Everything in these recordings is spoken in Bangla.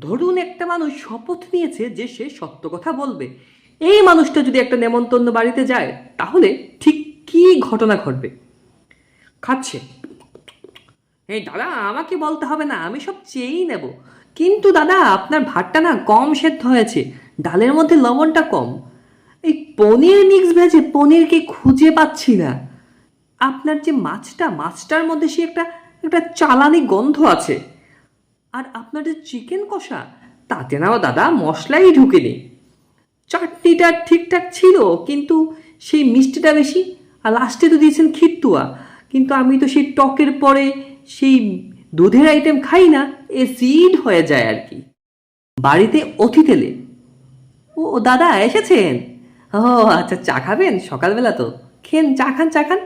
ধরুন একটা মানুষ শপথ নিয়েছে যে সে সত্য কথা বলবে। এই মানুষটা যদি একটা নেমন্তন্ন বাড়িতে যায়, তাহলে ঠিক কী ঘটনা ঘটবে? খাচ্ছে। এই দাদা, আমাকে বলতে হবে না, আমি সব চেয়েই নেব। কিন্তু দাদা, আপনার ভাতটা না কম সেদ্ধ হয়েছে, ডালের মধ্যে লবণটা কম। এই পনির মিক্স ভেজে পনিরকে খুঁজে পাচ্ছি না। আপনার যে মাছটা, মাছটার মধ্যে সে একটা একটা চালানি গন্ধ আছে। আপনার যে চিকেন কষা, তাতে নাও দাদা মশলাই ঢুকেনি চাটনিটা ঠিকঠাক ছিল, কিন্তু সেই মিষ্টিটা বেশি, আর লাস্টে তো দিয়েছেন খিট্টুয়া কিন্তু আমি তো সেই টকের পরে সেই দুধের আইটেম খাই না এসিড হয়ে যায় আর কি। বাড়িতে অতিথি ও দাদা, এসেছেন? ও আচ্ছা চা খাবেন? সকালবেলা তো। খেন, চা খান চা খান।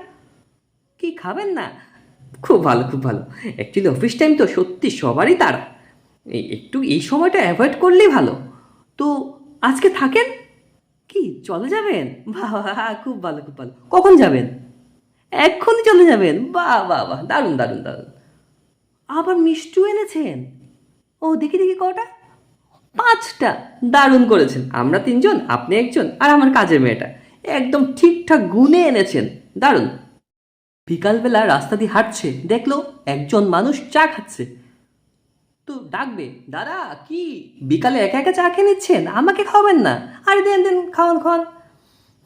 কি খাবেন না? খুব ভালো খুব ভালো। অ্যাকচুয়ালি অফিস টাইম তো সত্যি সবারই তারা একটু এই সময়টা অ্যাভয়েড করলেই ভালো। তো আজকে থাকেন? কি চলে যাবেন? বাহ, খুব ভালো খুব ভালো। কখন যাবেন? এক্ষুনি চলে যাবেন? বাহ বাহ বাহ দারুণ দারুণ দারুণ। আবার মিষ্টিও এনেছেন? ও দেখি দেখি কটা? পাঁচটা। দারুণ করেছেন। আমরা তিনজন আপনি একজন আর আমার কাজের মেয়েটা। একদম ঠিকঠাক গুনে এনেছেন। দারুণ। বিকালবেলা রাস্তা দিয়ে হাঁটছে। দেখল একজন মানুষ চা খাচ্ছে। তো ডাকবে, দাদা, কি বিকালে একা একা চা খেয়ে নিচ্ছেন? আমাকে খাওয়াবেন না। আরে, দেন দেন, খাওয়ান খাওয়ান।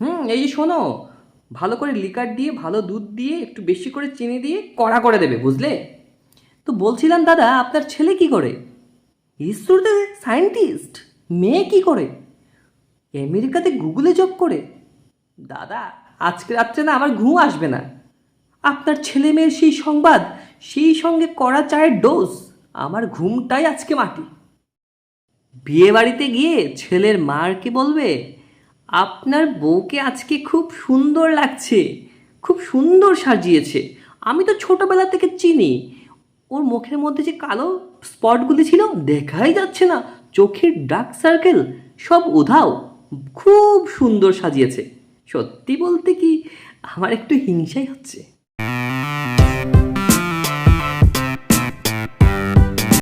হুম, এই শোনো, ভালো করে লিকার দিয়ে, ভালো দুধ দিয়ে, একটু বেশি করে চিনি দিয়ে কড়া করে দেবে, বুঝলে? তো বলছিলাম, দাদা, আপনার ছেলে কি করে? ঈশ্বরতে সায়েন্টিস্ট মেয়ে কি করে? আমেরিকাতে গুগলে জব করে। দাদা, আজকে রাত্রে না আমার ঘুম আসবে না। আপনার ছেলে মেয়ের সেই সংবাদ, সেই সঙ্গে করা চায়ের ডোজ আমার ঘুমটাই আজকে মাটি। বিয়ে বাড়িতে গিয়ে ছেলের মারকে বলবে, আপনার বউকে আজকে খুব সুন্দর লাগছে, খুব সুন্দর সাজিয়েছে। আমি তো ছোটবেলা থেকে চিনি। ওর মুখের মধ্যে যে কালো স্পটগুলি ছিল, দেখাই যাচ্ছে না। চোখের ডার্ক সার্কেল সব উধাও, খুব সুন্দর সাজিয়েছে। সত্যি বলতে কি, আমার একটু হিংসাই হচ্ছে।